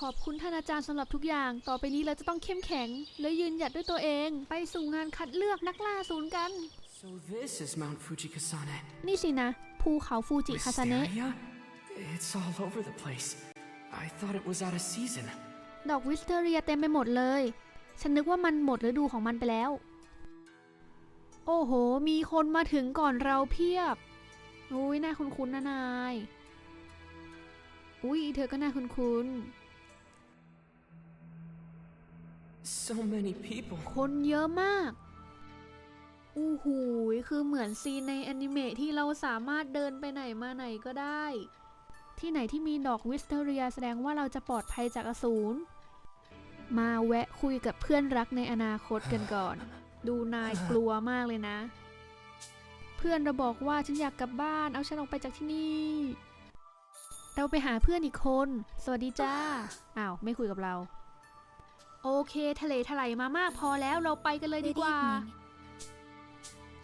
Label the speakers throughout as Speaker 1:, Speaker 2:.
Speaker 1: ขอบคุณท่านอาจารย์สำหรับทุกอย่าง ต่อไปนี้เราจะต้องเข้มแข็ง และยืนหยัดด้วยตัวเอง ไปสู่งานคัดเลือกนักล่าศูนย์กัน
Speaker 2: So this is Mount Fujikasane.
Speaker 1: นี่สินะ ภูเขาฟูจิคาซาเนะ
Speaker 2: Wisteria? It's all over the place. I thought it was out of season.
Speaker 1: ดอกวิสเทอเรียเต็มไปหมดเลย ฉันนึกว่ามันหมดฤดูของมันไปแล้ว โอ้โห มีคนมาถึงก่อนเราเพียบ อุ้ยน่าคุ้นๆนะนาย อุ้ยเธอก็น่าคุ้น
Speaker 2: So many people.
Speaker 1: คนเยอะมาก อู้หูย คือเหมือนซีนในแอนิเมะที่เราสามารถเดินไปไหนมาไหนก็ได้ ที่ไหนที่มีดอกวิสเทอเรียแสดงว่าเราจะปลอดภัยจากอสูร มาแวะคุยกับเพื่อนรักในอนาคตกันก่อน ดูนายกลัวมากเลยนะ เพื่อนเราบอกว่าฉันอยากกลับบ้าน เอาฉันออกไปจากที่นี่ เราไปหาเพื่อนอีกคน สวัสดีจ้า อ้าว ไม่คุยกับเรา โอเคทะเลถลายมามากพอแล้วเราไปกันเลยดีกว่า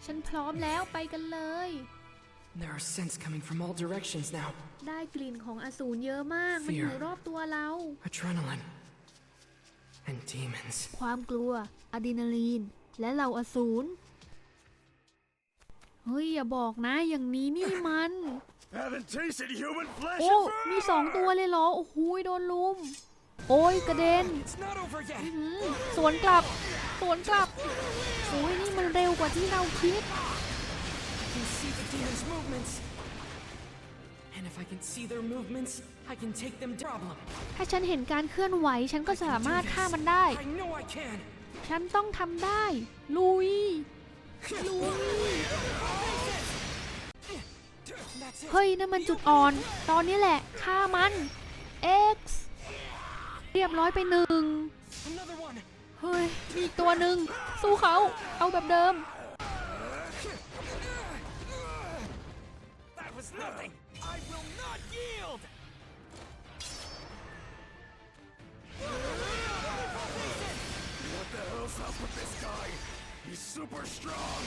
Speaker 1: ฉันพร้อมแล้วไปกันเลย
Speaker 2: There are scents coming from all directions now.
Speaker 1: ได้กลิ่นของอสูรเยอะมาก มันอยู่
Speaker 2: Fear
Speaker 1: รอบตัวเรา
Speaker 2: Adrenaline. And demons.
Speaker 1: ความกลัวอะดรีนาลีน และเหล่าอสูร เฮ้ย อย่าบอกนะอย่างนี้นี่มัน
Speaker 3: Haven't tasted human flesh
Speaker 1: โอ้
Speaker 3: in
Speaker 1: มีสองตัวเลยเหรอ โอ้โหโดนลุม โอ้ยกระเด็น
Speaker 2: It's not over yet.
Speaker 1: หืมสวนกลับ สวนกลับ โอ้ยนี่มันเร็วกว่าที่เราคิด
Speaker 2: I can see the demons' movements. And if I can see their movements, I can take them down. Problem.
Speaker 1: ถ้าฉันเห็นการเคลื่อนไหว ฉันก็สามารถฆ่ามันได้
Speaker 2: I know I can.
Speaker 1: ฉันต้องทำได้ ลุย ลุย
Speaker 2: That's it.
Speaker 1: เฮ้ยนั่นมันจุดอ่อน ตอนนี้แหละฆ่ามัน X เรียบร้อยไปหนึ่ง
Speaker 2: Another one.
Speaker 1: เฮ้ย มีอีกตัวหนึ่งสู้เขา เอาแบบเดิม
Speaker 3: That was nothing! I will not yield! What the hell's up with this guy? He's super strong!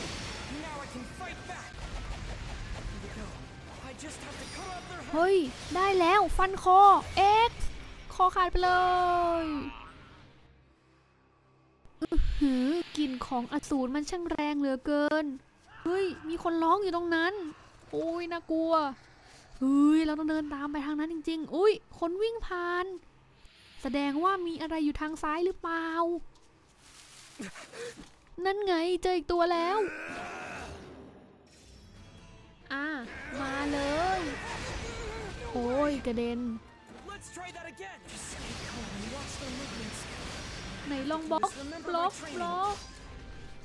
Speaker 2: Now I can fight back. Here we go. I just have to cut off their head.
Speaker 1: เฮ้ย ได้แล้ว ฟันคอ X คอขาดไปเลยอื้อหือกลิ่นของอสูรมันช่างแรงเหลือเกิน เฮ้ย มีคนร้องอยู่ตรงนั้นโอ้ยน่ากลัว เฮ้ย เราต้องเดินตามไปทางนั้นจริง ๆ อุ้ย คนวิ่งผ่าน แสดงว่ามีอะไรอยู่ทางซ้ายหรือเปล่า นั่นไง เจออีกตัวแล้ว อ่ามาเลย โอ้ย กระเด็น
Speaker 2: Let's try that again. Just stay calm and watch their movements.
Speaker 1: ไหนลองบล็อกบล็อกบล็อก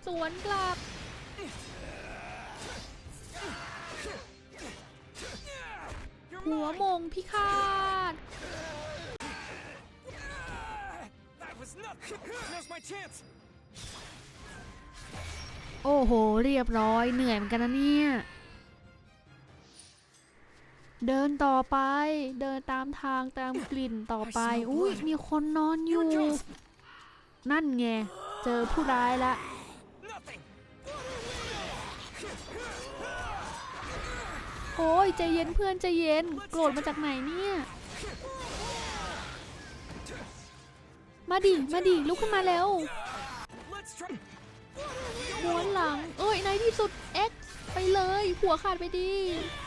Speaker 1: สวนกลับ
Speaker 2: You're
Speaker 1: หัว
Speaker 2: mine.
Speaker 1: มงพิฆาต
Speaker 2: That was nothing. Now's my chance.
Speaker 1: โอ้โห เรียบร้อยเหนื่อยเหมือนกันนะเนี่ย เดินต่อไป เดินตามทางตามกลิ่นต่อไป อุ้ยมีคนนอนอยู่ นั่นไง เจอผู้ร้ายละ
Speaker 2: Nothing.
Speaker 1: โอ้ยใจเย็นเพื่อนใจเย็น โกรธมาจากไหนเนี่ย มาดิ มาดิ ลุกขึ้นมาแล้ว
Speaker 2: Let's try.
Speaker 1: ม้วนหลัง เอ้ยในที่สุด X ไปเลย หัวขาดไปดี
Speaker 2: I